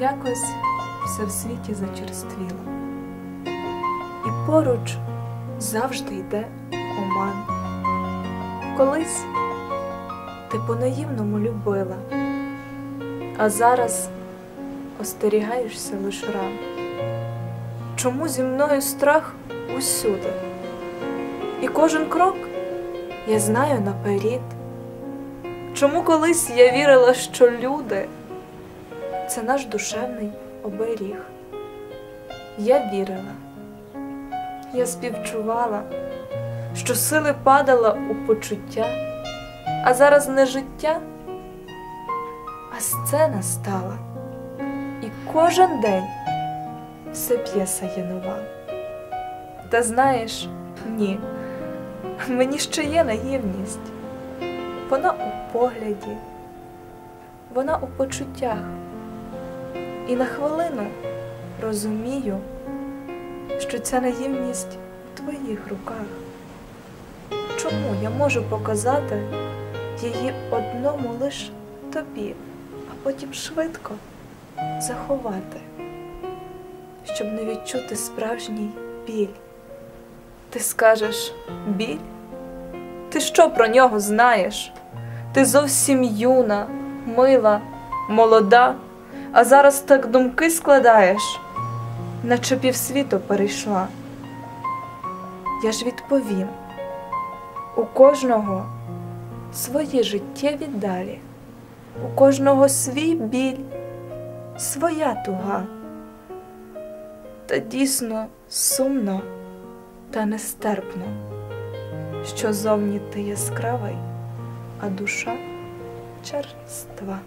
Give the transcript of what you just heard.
Якось все в світі зачерствіло, і поруч завжди йде оман. Колись ти по-наївному любила, а зараз остерігаєшся лиш ран. Чому зі мною страх усюди? І кожен крок я знаю наперед. Чому колись я вірила, що люди це наш душевний оберіг? Я вірила, я співчувала, що сили падала у почуття, а зараз не життя, а сцена стала, і кожен день все п'єса є нова. Та знаєш, ні, мені ще є наївність. Вона у погляді, вона у почуттях. І на хвилину розумію, що ця наївність у твоїх руках. Чому я можу показати її одному лиш тобі, а потім швидко заховати, щоб не відчути справжній біль? Ти скажеш біль? Ти що про нього знаєш? Ти зовсім юна, мила, молода, а зараз так думки складаєш, наче півсвіту перейшла. Я ж відповім у кожного свої життєві далі, у кожного свій біль, своя туга. Та дійсно сумно та нестерпно що зовні ти яскравий, а душа черства.